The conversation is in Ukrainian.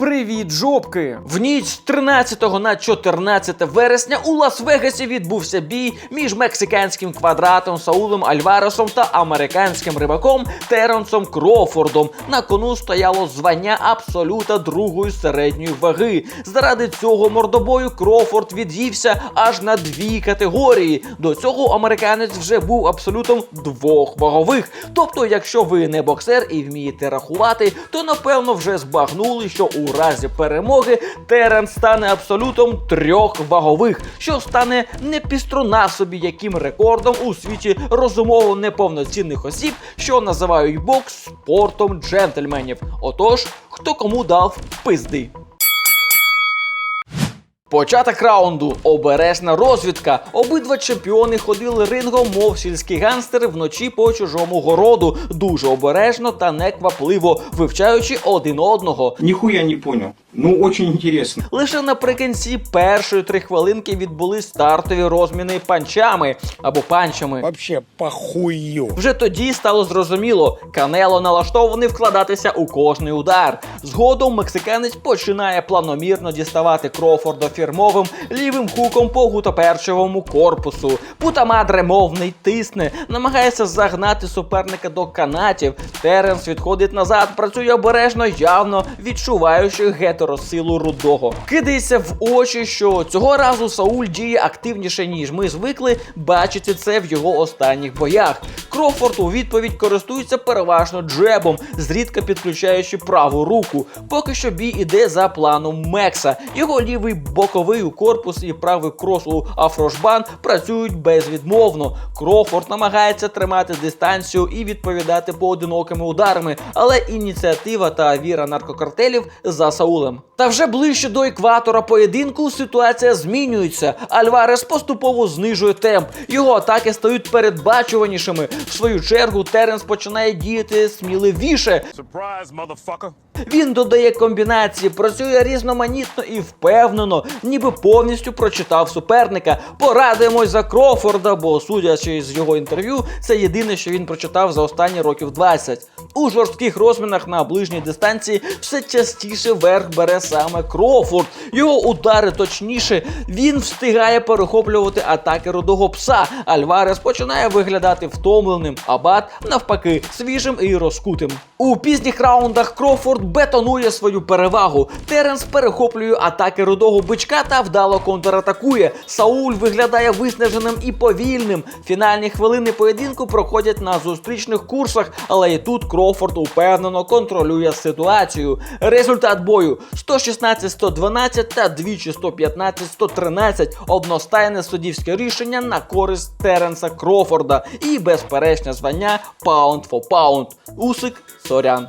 Привіт, жопки! В ніч з 13 на 14 вересня у Лас-Вегасі відбувся бій між мексиканським квадратом Саулем Альваресом та американським рибаком Теренсом Крофордом. На кону стояло звання абсолюта другої середньої ваги. Заради цього мордобою Крофорд від'ївся аж на дві категорії. До цього американець вже був абсолютом двох вагових. Тобто, якщо ви не боксер і вмієте рахувати, то напевно вже збагнули, що у разі перемоги Терен стане абсолютом трьох вагових, що стане не піструна собі яким рекордом у світі розумово неповноцінних осіб, що називають бокс спортом джентльменів. Отож, хто кому дав пизди. Початок раунду. Обережна розвідка. Обидва чемпіони ходили рингом, мов сільські ганстери вночі по чужому городу, дуже обережно та неквапливо, вивчаючи один одного. Ніхуя не понял. Ну, очень интересно. Лише наприкінці першої три хвилинки відбулись стартові розміни панчами або панчами. Вообще похую. Вже тоді стало зрозуміло, Канело налаштований вкладатися у кожний удар. Згодом мексиканець починає планомірно діставати Крофорда фірмовим лівим хуком по гутоперчевому корпусу. Путамадре мовний тисне, намагається загнати суперника до канатів. Теренс відходить назад, працює обережно, явно відчуваючи гетеросилу рудого. Кидається в очі, що цього разу Сауль діє активніше, ніж ми звикли бачити це в його останніх боях. Крофорд у відповідь користується переважно джебом, зрідка підключаючи праву руку. Поки що бій іде за планом Мекса. Його лівий боковий корпус і правий крос у афрошбан працюють безвідмовно. Крофорд намагається тримати дистанцію і відповідати поодинокими ударами, але ініціатива та віра наркокартелів за Саулем. Та вже ближче до екватора поєдинку ситуація змінюється. Альварес поступово знижує темп. Його атаки стають передбачуванішими. Свою чергу Теренс починає діяти сміливіше. Surprise. Він додає комбінації, працює різноманітно і впевнено, ніби повністю прочитав суперника. Порадуємось за Крофорда, бо судячи з його інтерв'ю, це єдине, що він прочитав за останні років 20. У жорстких розмінах на ближній дистанції все частіше верх бере саме Крофорд. Його удари точніше. Він встигає перехоплювати атаки рудого пса. Альварес починає виглядати втомленим, а Бат навпаки свіжим і розкутим. У пізніх раундах Крофорд бетонує свою перевагу. Теренс перехоплює атаки рудого бичка та вдало контратакує. Сауль виглядає виснаженим і повільним. Фінальні хвилини поєдинку проходять на зустрічних курсах, але і тут Крофорд упевнено контролює ситуацію. Результат бою 116-112 та двічі 115-113. Одностайне суддівське рішення на користь Теренса Крофорда і безперечне звання Pound for Pound. Усик Сорян.